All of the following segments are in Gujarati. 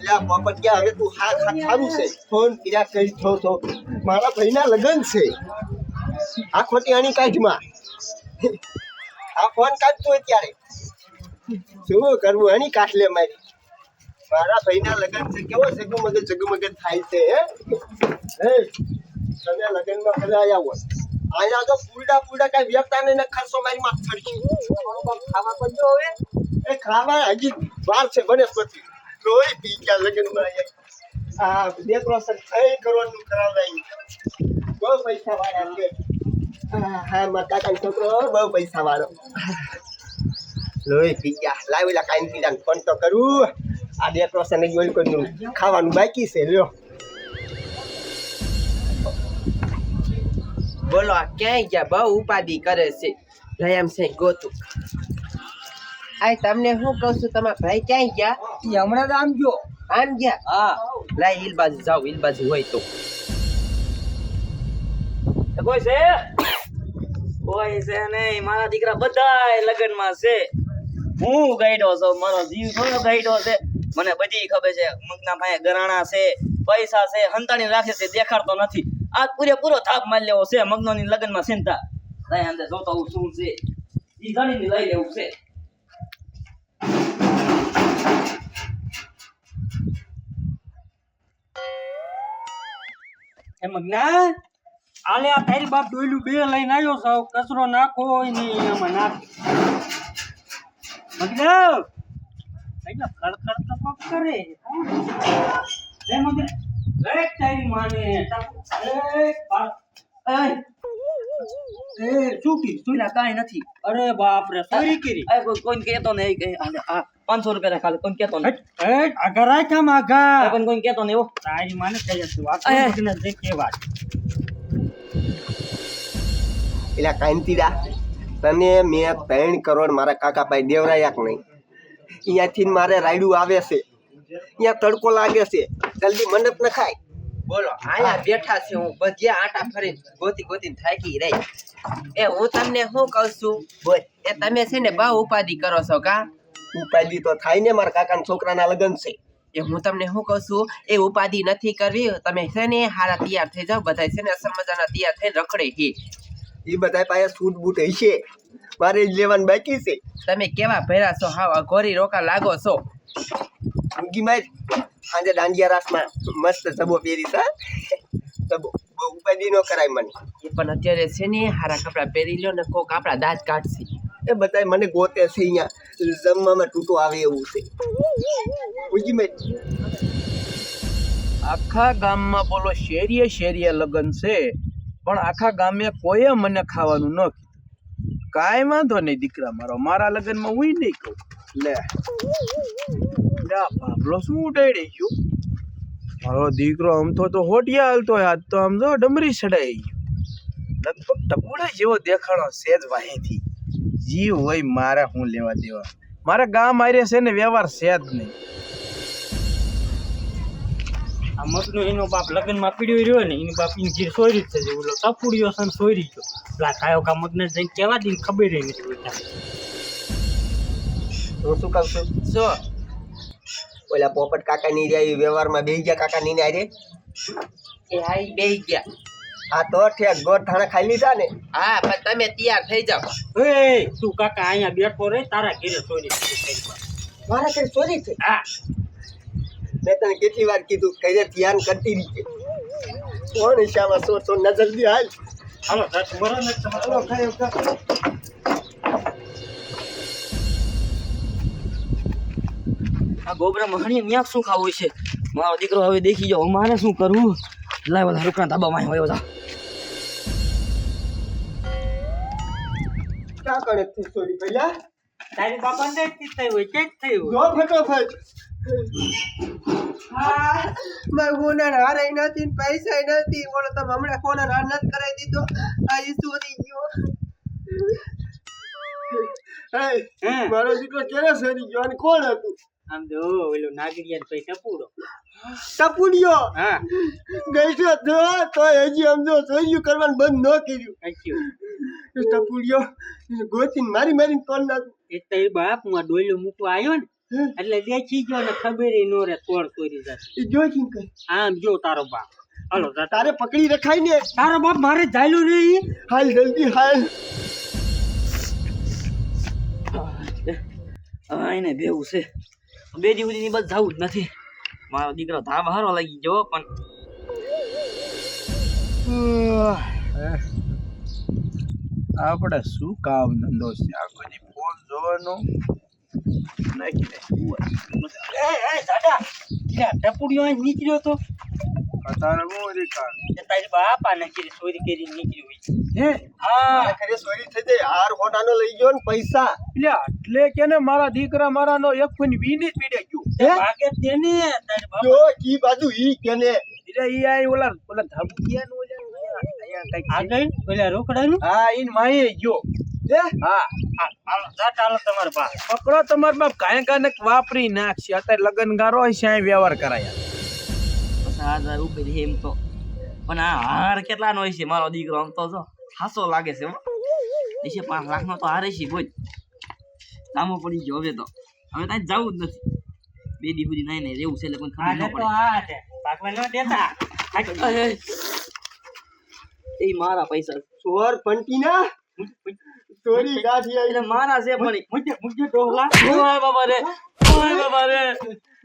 એટલે આ પોપટિયા હવે તું હા ખા સારું છે. ફોન કર્યા કઈ થો તો મારા ભાઈના લગ્ન છે. આ ખોટી આની કાઢમાં. આ ફોન કાઢતું અત્યારે શું કરવું? આની કાઢ લે મારી. મારા ભાઈના લગ્ન છે. કેવો જગમગ જગમગ થાય છે હે? હે? તમે લગ્નમાં બધા આવ્યા હોય. અહીંયા તો પૂરડા પૂરડા કઈ વ્યક્તા ને ખર્ચો મારી માં ખર્ચો ખાવા પડજો હવે. એ ખાવા હજી વાર છે બનસ્પતિ પી ગયા લગ્નમાં આ ડેકોરેશન થઈ કરવાનું કરાવડાવી બહુ પૈસા વાળા છે. હા મારા કાકાનો છોકરો બહુ પૈસા વાળો. લોહી પી ગયા. લાવેલા કાંઈ પીડા ફોન તો કરું. આ ડેકોરેશન જ ઓલું કોઈનું ખાવાનું બાકી છે લ્યો. બોલો આ ક્યાંય ગયા? બહુ ઉપાધિ કરે છે. રયામ છે ગોતું. આ તમને શું કહું છું તમારા ભાઈ ક્યાં ગયા? એ હમણાં જ આમ ગયો. આમ ગયા? હા. લાય હિલ બાજુ જાઓ હિલ બાજુ હોય તો. કોઈ છે? કોઈ છે નહીં. મારા દીકરા બધાય લગ્નમાં છે. હું ગાઈડો છું. મારો જીવ થોડો ગાઈડો છે. મને બધી ખબર છે. મગના પાસે ગરાણા છે પૈસા છે હંતાણી રાખે છે દેખાડતો નથી. આ પૂરેપૂરો થાપ મારી લેવો છે. મગનોની લગ્નમાં ચિંતા તઈ અંદર જોતો હું શું છે? એ જાણીને લઈ લેવું છે. એ મગના આલે આ તારી બાપ ડોયલું બે લઈને આવ્યો સાવ કચરો નાખો નહીં એમાં નાખ. મગના એટલે ખડખડ તો કોક કરે. એ મગના એક તારી માને. એક. એ શું કી શું પેલા કાંઈ નથી. અરે બાપ રે ચોરી કરી. કોઈને કહેતો નહીં કે આ- પાંચસો રૂપિયા ખાલી કોઈને કહેતો નહીં. આગા રાખ આમ આગા પણ કોઈને કહેતો નહીં હો. તારી માને કહી જતું વાત કે વાત એલા કાંતિરા તને મેં ત્રણ કરોડ મારા કાકા ભાઈ દેવરાયા કે નહીં? અહીંયાથી મારે રાયડું આવે છે. અહીંયા તડકો લાગે છે. જલ્દી મંડપ ન ખાય બોલો આયા બેઠા છે હું બધ્યા આટા ફરી ગોતી ગોતી થાકી રહી. એ હું તમને શું કહું છું? બોલ. એ તમે છે ને બહુ ઉપાધિ કરો છો કા? ઉપાધિ તો થાય ને મારા કાકાના છોકરાના લગ્ન છે. એ હું તમને શું કહું છું? એ ઉપાધિ નથી કરવી. તમે છે ને હારા તૈયાર થઈ જાઓ. બધા છે ને અસલ મજાના તૈયાર થઈને રખડે છે એ બધા પાસે સૂટ બૂટ હશે. મારે જ લેવાનું બાકી છે. તમે કેવા ભેરા છો? હાવ અઘોરી રોકા લાગો છો. ઊંઘી મારી. સાંજે દાંડિયા રાસમાં મસ્ત પહેરીશ હા. જબો બહુ ઉપાધિ નો કરાય મને. એ પણ અત્યારે છે ને હારા કપડાં પહેરી લ્યો ને કોક આપણા દાંત કાઢશે. એ બધાય મને ગોતે છે અહીંયા. જમવામાં તૂટો આવે એવું છે. ઊંઘી મેં. આખા ગામમાં બોલો શેરીએ શેરીએ લગ્ન છે પણ આખા ગામે કોઈએ મને ખાવાનું ન કીધું. કાંઈ વાંધો નહીં દીકરા મારો મારા લગ્નમાં હું નહીં કહું. લે. લે આ શું ઉડાડી ગયો? મારો દીકરો આમ તો તો હોટિયા હાલતો આજ તો આમ જો ડમરી ચડાઈ ગયો. લગભગ ટપુડા જેવો દેખાણો સેજ વાહીથી. જીવ હોય મારે હું લેવા દેવા. મારા ગામ આરે છે ને વ્યવહાર છે જ નહીં. આ મગનો એનો બાપ લગ્નમાં પીડ્યો રહ્યો ને એની બાપ એની ઘીર સોયરી જ છે ઓલો તપુડ્યો છે ને સોયરી ગયો. પેલા કાયો કા મગને જઈને કેવા દઈને ખબર રહી નથી હોતા તો શું કરશું? જો ઓલા પોપટ કાકા ની રહ્યા એ વ્યવહારમાં બેહી ગયા કાકા ની રે એ હાઈ બેહી ગયા. આ તો ઠેક ગોળ થાણા ખાઈ લીધા ને. હા પણ તમે તૈયાર થઈ જાઓ. હે તું કાકા અહીંયા બેઠો રે તારા ઘેરે ચોરી મારા કઈ ચોરી છે હા. મેં તને કેટલી વાર કીધું કઈ ધ્યાન કરતી રહી કોણ ઈશામાં સો સો નજર દી હાલ? હાલો દસ ને તમારે. હાલો ખાયો આ ગોબરા મહણી ન્યા શું ખાવું છે? મારો દીકરો હવે દેખી જાઓ મારે શું કરવું? લાય બધા રૂકના ધાબામાં હોય બધા. ક્યાં કરે તું ચોરી પહેલા તારી બાપા ને જ થઈ હોય કે જ થઈ હોય? જો ફટોફટ મારે હોનાર હારે નથી ને પૈસા નથી. ઓલો તમે હમણાં હોનાર હાર નથી કરાવી દીધો? આ ઈ ચોરી ગયો. મારો દીકરો ક્યારે સરી ગયો અને કોણ હતું? આમ જો ઓલો નાગરિયા પછી ટપુડો. ટપુડિયો? હા. ગઈ છે તો તો હજી આમ જો કરવાનું બંધ ન કર્યું. એ ટપુડિયો એને મારી મારીને કોણ નાખ્યું એ તો એ બાપ આ ડોયલો મૂકવા આવ્યો ને એટલે દેખી ગયો ને ખબર નો રે તોડ તોડી જશે એ જો ચીન આમ જો તારો બાપ. હાલો તારે પકડી રખાય ને. તારો બાપ મારે જાયલું નહીં હાલ જલ્દી હાલ. હા એને બેવું છે. બે દિવસ સુધી બસ જવું જ નથી. મારો દીકરો ધાબ હારો લાગી ગયો પણ આપણે શું કામ ધંધો છે? આ બધી ફોન જોવાનો? નાખી દે. એ એ લે ટપુડિયો નીકળ્યો તો? તારે હું રીકા તારી બાપા ને કીધી ચોરી કરી નીકળ્યો હોય હે? હા. ખરે સોરી થઈ જાય. હાર હોટાનો લઈ ગયો ને પૈસા. એટલે એટલે કે ને મારા દીકરા મારાનો એક ફોન વીની પીડે ગયું. ભાગે તેને તારી બાપા જો ઈ બાજુ ઈ કેને એટલે ઈ આ ઓલા ઓલા ઓલા હા ઈન માયે ગયો. હા, હાલો ચાલો તમારો બાપ પકડો તમાર બાપ. કાંઈ કાંઈક વાપરી નાખશે. અત્યારે લગન ગારો હોય છે વ્યવહાર કરાયા. આ જાય ઉપર એમ તો. પણ આ હાર કેટલાનો હોય છે મારો દીકરો? આમ તો જો હાસો લાગે છે હો. દેશે પાંચ લાખનો તો હારે છે બોજ કામો પડી ગયો હવે તો. હવે ત્યાં જવું જ નથી. બે દી સુધી નહીં નહીં રહેવું છે એટલે પણ ખબર ન પડે. દેતા. એ. મારા પૈસા. ચોર પંટીના? ચોરી ગાંઠી એટલે મારા છે પણ મુજે મુજે ડોહલા ઓય બાબા રે. ઓય બાબા રે.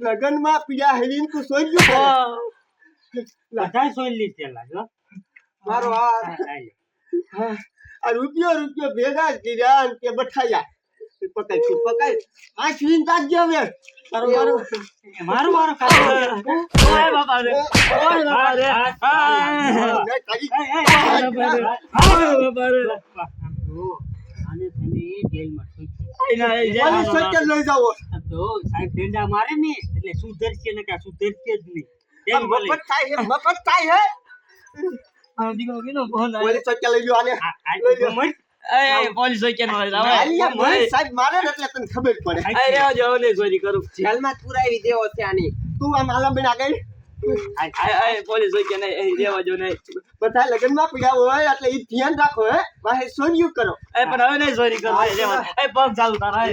લગનમાં પીડા હેલીન તું સોઈ ગયો બધા સોઈ લીધે લાગો મારો આ રૂપિયો રૂપિયો ભેગા કર્યા ને તે બઠાયા. પકાય તું પકાય આ છીન તાજ્ય હવે. મારો મારો. મારું મારું ખાતું ઓય બાબા રે ઓય બાબા રે ઓય બાબા રે આને તમે જેલમાં જા. પોલીસ સ્ટેશન લઈ તો સાહેબ ડંડા મારે ને એટલે સુધરશે ને કાં સુધરશે જ નહીં. મફત થાય છે મફત થાય છે. મારો દીકરો કેનો ફોન આવ્યો? પોલીસ સ્ટેશન લઈ જાઓ આને. આ- આ તો એ, એ, પોલીસ હોય કે ન આલિયા મહેશ સાહેબ મારે એટલે તને ખબર પડે. આ રહેવા દો, હવે ચોરી કરું. જેલમાં પુરાવી દેવો છે આની. તું આમ આલમબેન આગળ આ, આ, આ, પોલીસ હોય કે નહીં, એ દો નહીં. બધા લગ્નમાં પીડા હોય એટલે એ ધ્યાન રાખો હે. વાહે સોન્યું કરો. એ, પણ હવે નહીં ચોરી કરો. એ પગ ચાલુ તારા.